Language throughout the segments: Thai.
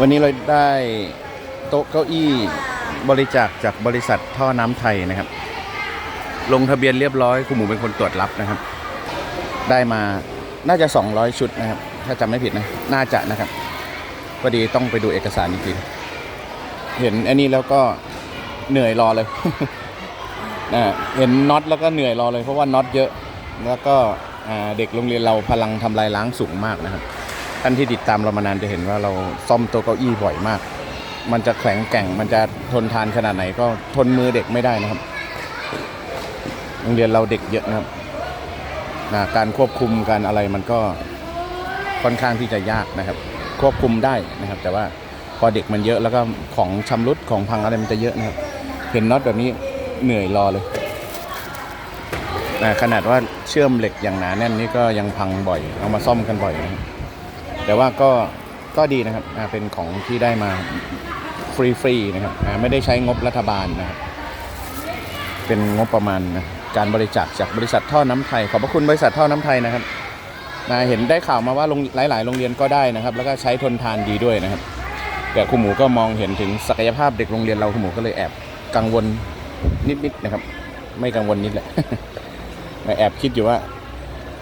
วันนี้เราได้โต๊ะเก้าอี้บริจาคจากบริษัทท่อน้ำไทยนะครับ ลงทะเบียนเรียบร้อยคุณหมูเป็นคนตรวจรับนะครับ ได้มาน่าจะ 200 ชุดนะครับ ถ้าจำไม่ผิดนะ น่าจะนะครับพอดีต้องไปดูเอกสารจริงๆเห็นอันนี้แล้วก็เหนื่อยรอเลยอ่าเห็นน็อตแล้วก็เหนื่อยรอเลยเพราะว่าน็อตเยอะ แล้วก็เด็กโรงเรียนเราพลังทำลายล้างสูงมากนะครับ ท่านที่ติดตามเรามานานจะเห็นว่าเราซ่อมต๊ะเก้าอี้บ่อยมาก มันจะแข็งแกร่ง มันจะทนทานขนาดไหนก็ทนมือเด็กไม่ได้นะครับ โรงเรียนเราเด็กเยอะนะครับอ่าการควบคุมการอะไรมันก็ค่อนข้างที่จะยากนะครับ ควบคุมได้นะครับ แต่ว่าพอเด็กมันเยอะแล้วก็ของชำรุดของพังอะไรมันจะเยอะนะครับ เห็นน็อตแบบนี้เหนื่อยรอเลยขนาดว่าเชื่อมเหล็กอย่างหนาแน่นนี่ก็ยังพังบ่อย เอามาซ่อมกันบ่อยนะครับ แต่ว่าก็ก็ดีนะครับเป็นของที่ได้มาฟรีๆนะครับไม่ได้ใช้งบรัฐบาลนะครับเป็นงบประมาณนะการบริจาคจากบริษัทท่อน้ำไทยขอบพระคุณบริษัทท่อน้ำไทยนะครับนะเห็นได้ข่าวมาว่าโรงหลาย ๆ โรงเรียนก็ได้นะครับ แล้วก็ใช้ทนทานดีด้วยนะครับ แต่ครูหมูก็มองเห็นถึงศักยภาพเด็กโรงเรียนเราครูหมูก็เลยแอบกังวลนิด ๆ นะครับ ไม่กังวลนิดแหละแอบคิดอยู่ว่า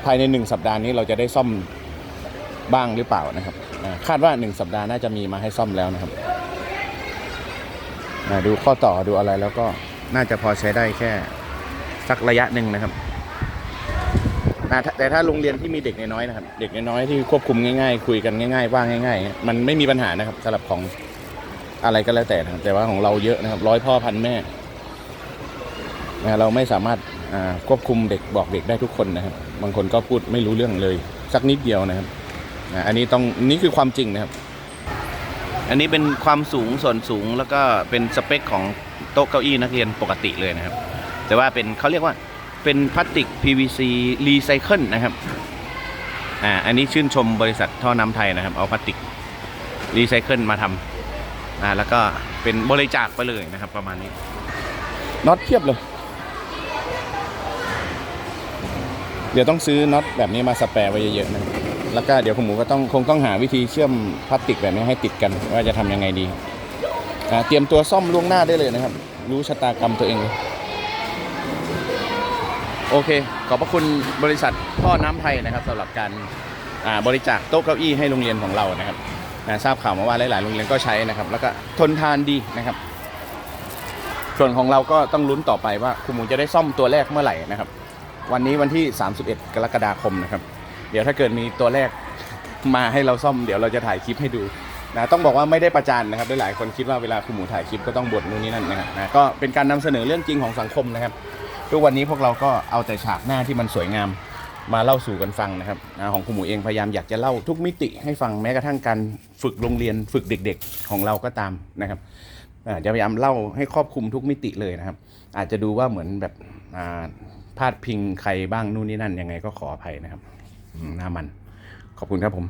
ภายในหนึ่งสัปดาห์นี้เราจะได้ซ่อม บ้างหรือเปล่านะครับคาดว่าหนึ่งสัปดาห์น่าจะมีมาให้ซ่อมแล้วนะครับดูข้อต่อดูอะไรแล้วก็น่าจะพอใช้ได้แค่สักระยะหนึ่งนะครับแต่ถ้าโรงเรียนที่มีเด็กน้อยๆนะครับ เด็กน้อยๆที่ควบคุมง่ายๆ คุยกันง่ายๆว่างง่าย ๆ มันไม่มีปัญหานะครับสำหรับของอะไรก็แล้วแต่นะครับแต่ว่าของเราเยอะนะครับ ร้อยพ่อพันแม่นะเราไม่สามารถควบคุมเด็กบอกเด็กได้ทุกคนนะครับ บางคนก็พูดไม่รู้เรื่องเลย สักนิดเดียวนะครับ อ่าอันนี้ต้องนี่คือความจริงนะครับ อันนี้เป็นความสูงส่วนสูงแล้วก็เป็นสเปคของโต๊ะเก้าอี้นักเรียนปกติเลยนะครับ แต่ว่าเป็นเขาเรียกว่าเป็นพลาสติก PVC รีไซเคิลนะครับอ่าอันนี้ชื่นชมบริษัทท่อน้ำไทยนะครับ เอาพลาสติกรีไซเคิลมาทำอ่าแล้วก็เป็นบริจาคไปเลยนะครับ ประมาณนี้น็อตเทียบเลย เดี๋ยวต้องซื้อน็อตแบบนี้มาสแปร์ไว้เยอะๆนะครับ แล้วก็เดี๋ยวคุณหมูก็ต้องคงต้องหาวิธีเชื่อมพลาสติกแบบนี้ให้ติดกันว่าจะทำยังไงดีเตรียมตัวซ่อมล่วงหน้าได้เลยนะครับ รู้ชะตากรรมตัวเองเลยโอเค ขอบพระคุณบริษัทพ่อน้ำไทยนะครับสำหรับการบริจาคโต๊ะเก้าอี้ให้โรงเรียนของเรานะครับนะทราบข่าวมาว่าหลาย ๆ โรงเรียนก็ใช้นะครับ แล้วก็ทนทานดีนะครับ ส่วนของเราก็ต้องลุ้นต่อไปว่าคุณหมูจะได้ซ่อมตัวแรกเมื่อไหร่นะครับ วันนี้วันที่ 31 กรกฎาคมนะครับ เดี๋ยวถ้าเกิดมีตัวแรกมาให้เราซ่อมเดี๋ยวเราจะถ่ายคลิปให้ดูนะต้องบอกว่าไม่ได้ประจานนะครับหลายคนคิดว่าเวลาคุณหมูถ่ายคลิปก็ต้องบ่นนู่นนี่นั่นนะครับนะก็เป็นการนำเสนอเรื่องจริงของสังคมนะครับทุกวันนี้พวกเราก็เอาแต่ฉากหน้าที่มันสวยงามมาเล่าสู่กันฟังนะครับนะของคุณหมูเองพยายามอยากจะเล่าทุกมิติให้ฟังแม้กระทั่งการฝึกโรงเรียนฝึกเด็ก ๆ ของเราก็ตามนะครับจะพยายามเล่าให้ครอบคลุมทุกมิติเลยนะครับ อาจจะดูว่าเหมือนแบบอ่าพาดพิงใครบ้างนู่นนี่นั่นยังไงก็ขออภัยนะครับ หน้ามัน ขอบคุณครับผม